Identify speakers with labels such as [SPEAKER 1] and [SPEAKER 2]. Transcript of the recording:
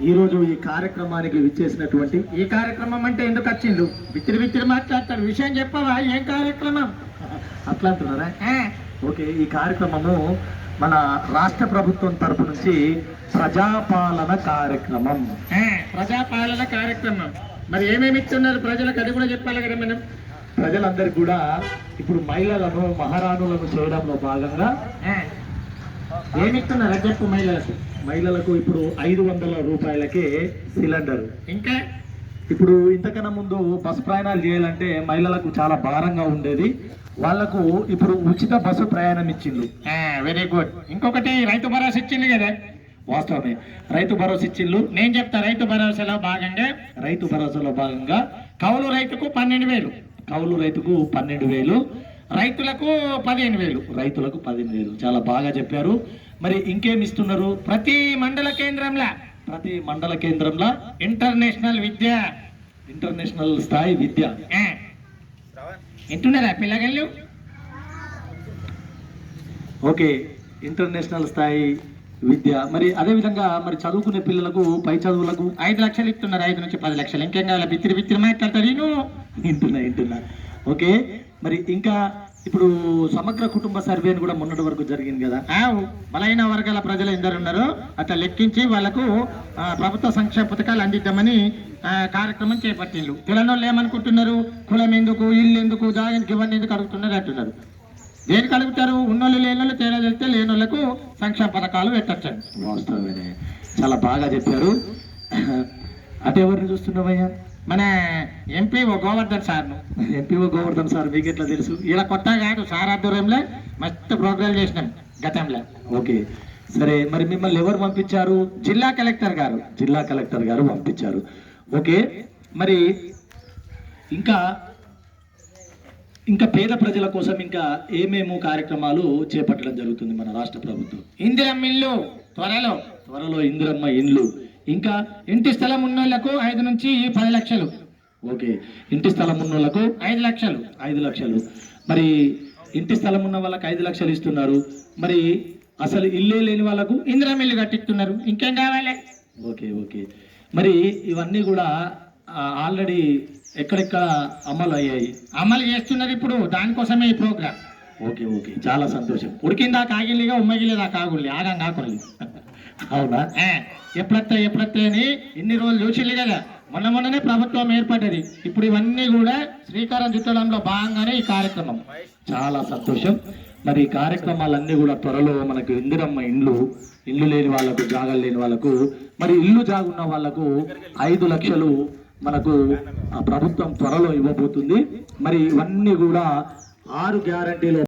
[SPEAKER 1] ఈ రోజు ఈ కార్యక్రమానికి విచ్చేసినటువంటి
[SPEAKER 2] ఈ కార్యక్రమం అంటే ఎందుకు వచ్చిండు బిత్తిరి బిత్తిరి మాట్లాడతాడు. విషయం చెప్పవా? ఏం కార్యక్రమం?
[SPEAKER 1] అట్లా అంటున్నారా ఓకే ఈ కార్యక్రమము మన రాష్ట్ర ప్రభుత్వం తరపు నుంచి ప్రజాపాలన కార్యక్రమం.
[SPEAKER 2] ప్రజాపాలన కార్యక్రమం. మరి ఏమేమి ఇస్తున్నారు? ప్రజలకు అది కూడా చెప్పాలి కదా మనం.
[SPEAKER 1] ప్రజలందరికీ కూడా ఇప్పుడు మహిళలను మహారాణులను చేయడంలో భాగంగా
[SPEAKER 2] ఆ, ఏమి ఇస్తున్నారు? అది చెప్పు మహిళలకు.
[SPEAKER 1] మహిళలకు ఇప్పుడు ఐదు వందల రూపాయలకే సిలిండర్.
[SPEAKER 2] ఇంకా?
[SPEAKER 1] ఇప్పుడు ఇంతకన్నా ముందు బస్సు ప్రయాణాలు చేయాలంటే మహిళలకు చాలా భారంగా ఉండేది. వాళ్ళకు ఇప్పుడు ఉచిత బస్సు ప్రయాణం ఇచ్చిండు
[SPEAKER 2] వెరీ గుడ్. ఇంకొకటి రైతు భరోసా ఇచ్చింది కదా?
[SPEAKER 1] వాస్తవమే. రైతు భరోసా ఇచ్చిండ్లు
[SPEAKER 2] నేను చెప్తా రైతు భరోసాలో భాగంగా?
[SPEAKER 1] రైతు భరోసాలో భాగంగా.
[SPEAKER 2] కౌలు రైతుకు పన్నెండు వేలు.
[SPEAKER 1] కౌలు రైతుకు పన్నెండు వేలు.
[SPEAKER 2] రైతులకు పదిహేను వేలు.
[SPEAKER 1] రైతులకు పదిహేను వేలు. చాలా బాగా చెప్పారు. మరి ఇంకేం ఇస్తున్నారు?
[SPEAKER 2] ప్రతి మండల కేంద్రంలో.
[SPEAKER 1] ప్రతి మండల కేంద్రంలో?
[SPEAKER 2] ఇంటర్నేషనల్ విద్య.
[SPEAKER 1] ఇంటర్నేషనల్ స్థాయి విద్య.
[SPEAKER 2] వింటున్నారా పిల్లగాళ్ళు?
[SPEAKER 1] ఓకే. ఇంటర్నేషనల్ స్థాయి విద్య. మరి అదే విధంగా మరి చదువుకునే పిల్లలకు పై చదువులకు?
[SPEAKER 2] ఐదు లక్షలు ఇస్తున్నారు. ఐదు నుంచి పది లక్షలు. ఇంకేం కావాలి? బిత్తిరి బిత్తిరి మాట్లాడతారు. నేను
[SPEAKER 1] వింటున్నా వింటున్నా ఓకే. మరి ఇంకా ఇప్పుడు సమగ్ర కుటుంబ సర్వేని కూడా మొన్నటి వరకు జరిగింది కదా.
[SPEAKER 2] బలైన వర్గాల ప్రజలు ఎందరు ఉన్నారో. అట్లా లెక్కించి వాళ్ళకు ఆ, ప్రభుత్వ సంక్షేమ పథకాలు అందిద్దామని కార్యక్రమం చేపట్టిండ్రు. తెలంగాణలో ఏమనుకుంటున్నారు? కులం ఎందుకు? ఇల్లు ఎందుకు? జాగానికి ఇవన్నీ ఎందుకు అడుగుతున్నారు అంటున్నారు. దేనికి అడుగుతారు? ఉన్నోళ్ళు లేనోళ్ళు తేడా తెలితే లేనోళ్ళకు సంక్షేమ పథకాలు పెట్టచ్చండి.
[SPEAKER 1] వాస్తవమే చాలా బాగా చెప్పారు. అటు ఎవరిని చూస్తున్నావయ్యా?
[SPEAKER 2] మన ఎంపీ ఓ గోవర్ధన్ సార్ను.
[SPEAKER 1] ఎంపీఓ గోవర్ధన్ సార్ మీకు ఎట్లా తెలుసు?
[SPEAKER 2] ఇలా కొత్త కాదు సార్ ఆధ్వర్యంలో మస్తు ప్రోగ్రాం చేసినాం గతంలో.
[SPEAKER 1] ఓకే. సరే మరి మిమ్మల్ని ఎవరు పంపించారు?
[SPEAKER 2] జిల్లా కలెక్టర్ గారు.
[SPEAKER 1] జిల్లా కలెక్టర్ గారు పంపించారు. ఓకే. మరి ఇంకా ఇంకా పేద ప్రజల కోసం ఇంకా ఏమేమో కార్యక్రమాలు చేపట్టడం జరుగుతుంది మన రాష్ట్ర ప్రభుత్వం.
[SPEAKER 2] ఇందిరం ఇల్లు త్వరలో.
[SPEAKER 1] త్వరలో ఇందిరమ్మ ఇండ్లు ఇంకా
[SPEAKER 2] ఇంటి స్థలం ఉన్నోళ్ళకు ఐదు నుంచి పది లక్షలు.
[SPEAKER 1] ఓకే. ఇంటి స్థలం ఉన్న వాళ్ళకు
[SPEAKER 2] ఐదు లక్షలు.
[SPEAKER 1] ఐదు లక్షలు. మరి ఇంటి స్థలం ఉన్న వాళ్ళకి ఐదు లక్షలు ఇస్తున్నారు. మరి అసలు ఇల్లే లేని వాళ్ళకు
[SPEAKER 2] ఇందిరం ఇల్లు కట్టిస్తున్నారు. ఇంకేం కావాలి?
[SPEAKER 1] Okay okay. మరి ఇవన్నీ కూడా ఆల్రెడీ ఎక్కడెక్కడ అమలు అయ్యాయి?
[SPEAKER 2] అమలు చేస్తున్నారు ఇప్పుడు. దానికోసమే ఈ ప్రోగ్రామ్
[SPEAKER 1] ఓకే ఓకే. చాలా సంతోషం.
[SPEAKER 2] ఉడికిందా కాగిలిగా ఉమ్మగిలిదా కాగుల్లి ఆగం కాకుల్లి
[SPEAKER 1] అవునా?
[SPEAKER 2] ఆ, ఎప్పుడత్తా ఎప్పుడత్తా అని ఇన్ని రోజులు చూసిల్లు కదా. మొన్న మొన్ననే ప్రభుత్వం ఏర్పడ్డది. ఇప్పుడు ఇవన్నీ కూడా శ్రీకారం చుట్టడంలో భాగంగానే ఈ కార్యక్రమం.
[SPEAKER 1] చాలా సంతోషం. మరి ఈ కార్యక్రమాలన్నీ కూడా త్వరలో మనకు ఇందిరమ్మ ఇండ్లు ఇల్లు లేని వాళ్ళకు జాగలు లేని వాళ్ళకు మరి ఇల్లు జాగున్న వాళ్ళకు ఐదు లక్షలు మనకు ఆ ప్రభుత్వం త్వరలో ఇవ్వబోతుంది. మరి ఇవన్నీ కూడా ఆరు గ్యారంటీలో